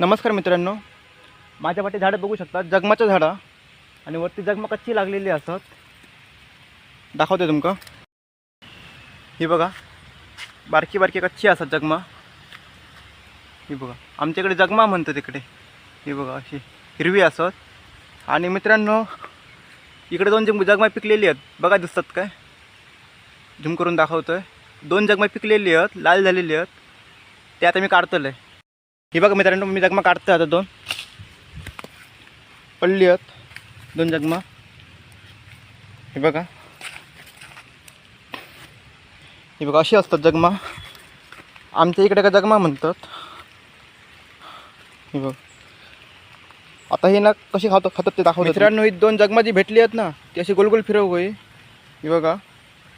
नमस्कार मित्रांनो. माझ्या वाटे झाडं बघू शकतात जगमाचं झाडं आणि वरती जगमा कच्ची लागलेली असतात. दाखवते तुमका. ही बघा. बारकी बारकी कच्ची असतात जगमा. ही बघा. आमच्याकडे जगमा म्हणतात इकडे ही बघा अशी हिरवी असत आणि मित्रांनो इकडे दोन जग जगमा पिकलेली आहेत. बघा दिसतात काय? झूम करून दाखवतोय. दोन जगमा पिकलेली आहेत. लाल झालेली आहेत. ते आता मी काढतोय. ही बघा मित्रांनो मी जगमा काढतो आता दोन. पडली आहेत. दोन जगमा. हे बघा. हे बघा अशी असतात जगमा. आमच्या इकडे का जगमा म्हणतात? हे बघ. आता हे ना कशी खातो खातात ते दाखवतात. मित्रांनो ही दोन जगमा जी भेटली आहेत ना ती अशी गोलगोल फिरव होई. ही बघा.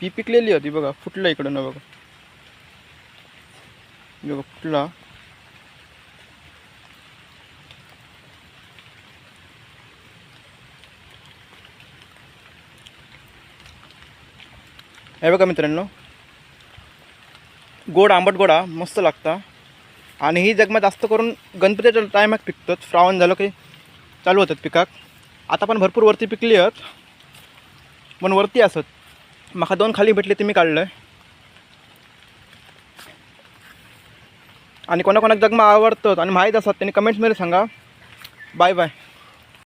ती पिकलेली होती बघा. फुटलं इकडं ना बघा. हे बघा फुटला. हे बघा मित्रांनो. गोड आंबट गोडा मस्त लागता. आणि ही जगमा जास्त करून गणपतीच्या टायमात पिकतात. श्रावण झालं की चालू होतात पिकाक आता पण भरपूर वरती पिकली आहेत. पण वरती असत. माका दोन खाली भेटले ते मी काढलं आहे आणि कोणाकोणाक जगमा आवडतात आणि माहीत असतात त्यांनी कमेंट्समध्ये सांगा. Bye bye